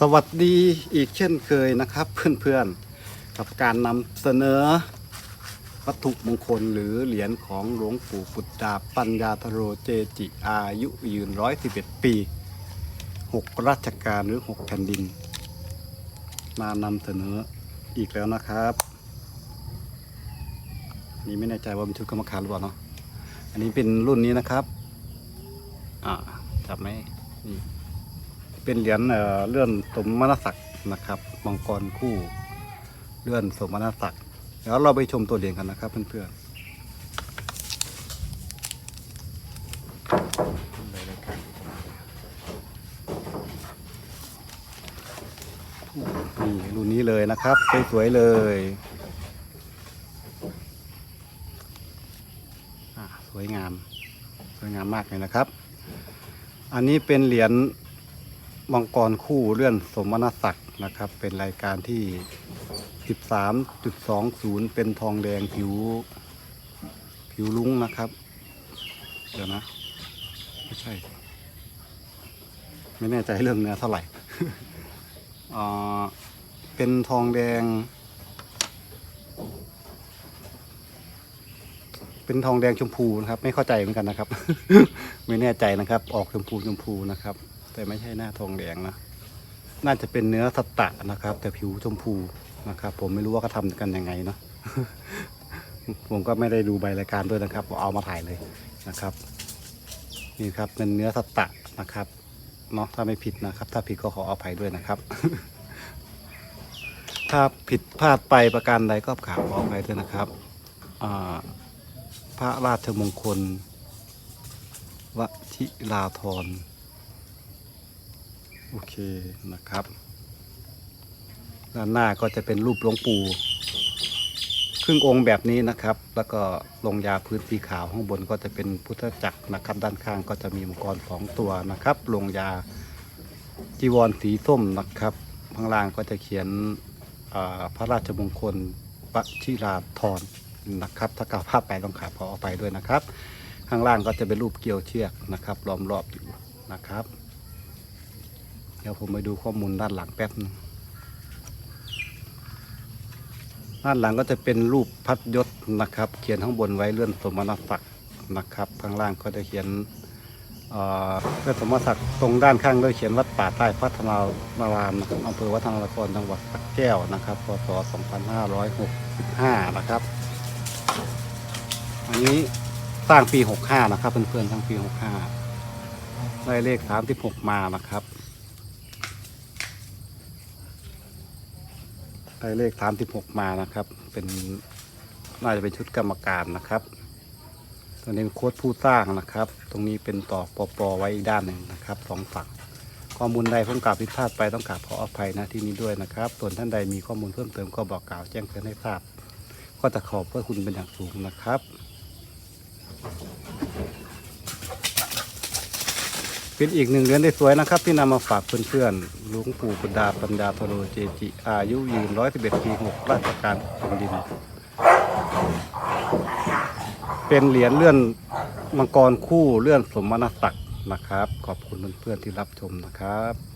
สวัสดีอีกเช่นเคยนะครับเพื่อนๆ กับการนำเสนอ วัตถุมงคลหรือเหรียญของหลวงปู่ปุตตาปัญญาธโรเจจิอายุยืนร้อยสิบเอ็ดปีหกราชการหรือหกแผ่นดิน มานำเสนออีกแล้วนะครับ นี่ไม่แน่ใจว่าเป็นชุดกรรมการหรือเปล่าเนาะอันนี้เป็นรุ่นนี้นะครับ อ่าจับไหมนี่ เป็นเหรียญเอ่อเลื่อนสมณศักดิ์นะครับมังกรคู่เลื่อนสมณศักดิ์เดี๋ยวเราไปชมตัวเหรียญกันนะครับเพื่อนๆนี่รุ่นนี้เลยนะครับสวยๆเลยอะสวยงาม สวยงามมากเลยนะครับ อันนี้เป็นเหรียญ มังกรคู่เลื่อนสมณศักดิ์นะครับ เป็นรายการที่ 13.20 เป็นทองแดงผิว ผิวลุ้งนะครับ เดี๋ยวนะ ไม่ใช่ ไม่แน่ใจเรื่องเนื้อเท่าไหร่อ่าเป็นทองแดง เป็นทองแดงชมพูนะครับ ไม่เข้าใจเหมือนกันนะครับ ไม่แน่ใจนะครับ ออกชมพูชมพูนะครับ แต่ไม่ใช่หน้าทองแดงนะน่าจะเป็นเนื้อสตะนะครับ แต่ผิวชมพูนะครับ ผมไม่รู้ว่าเขาทำกันยังไงเนาะผมก็ไม่ได้ดูใบรายการด้วยนะครับเอามาถ่ายเลยนะครับ นี่ครับเป็นเนื้อสตะนะครับเนาะถ้าไม่ผิดนะครับ ถ้าผิดก็ขออภัยด้วยนะครับ ถ้าผิดพลาดไปประการใดก็ขออภัยด้วยนะครับพระราชมงคลวชิราธร โอเคนะครับ ด้านหน้าก็จะเป็นรูปหลวงปู่ครึ่งองค์แบบนี้นะครับ แล้วก็ลงยาพื้นสีขาวข้างบนก็จะเป็นพุทธจักรนะครับ ด้านข้างก็จะมีมังกรสองตัวนะครับลงยาจีวรสีส้มนะครับ ข้างล่างก็จะเขียนพระราชมงคลปชิราธรนะครับ ถ้ากล่าวภาพไปต้องขาขออภัยด้วยนะครับ ข้างล่างก็จะเป็นรูปเกลียวเชือกนะครับล้อมรอบอยู่นะครับ ดี๋ยวผมไปดูข้อมูลด้านหลังแป๊บนึงด้านหลังก็จะเป็นรูปพัดยศนะครับ เขียนข้างบนไว้เลื่อนสมณศักดิ์นะครับ ข้างล่างก็จะเขียนเอ่อเลื่อนสมณศักดิ์ตรงด้านข้างด้วยเขียนวัดป่าใต้พัฒนารามนะครับอำเภอวัฒนานครจังหวัดสระแก้วนะครับพศ 2565 นะครับ อันนี้สร้างปี 65 นะครับเพื่อนๆสร้างปี 65 ได้เลข 36 มานะครับ ได้เลข36มานะครับ เป็นน่าจะเป็นชุดกรรมการนะครับตัวนี้เป็นโค้ดผู้สร้างนะครับ ตรงนี้เป็นต่อปอปอไว้อีกด้านหนึ่งนะครับสองฝั่งข้อมูลใดผมกล่าวผิดพลาดไปต้องกราบขออภัยนะที่นี้ด้วยนะครับ ส่วนท่านใดมีข้อมูลเพิ่มเติมก็บอกกล่าวแจ้งเตือนให้ทราบ ก็จะขอบพระคุณเป็นอย่างสูงนะครับ เป็นอีกหนึ่งเหรียญได้สวยนะครับ ที่นำมาฝากเพื่อนๆหลวงปู่ปุดาปัญญาธโรเจจิอายุยืนร้อยสิบเอ็ดปีหกราชการแผ่นดิน เป็นเหรียญเลื่อนมังกรคู่เลื่อนสมณศักดิ์นะครับ ขอบคุณเพื่อนๆที่รับชมนะครับ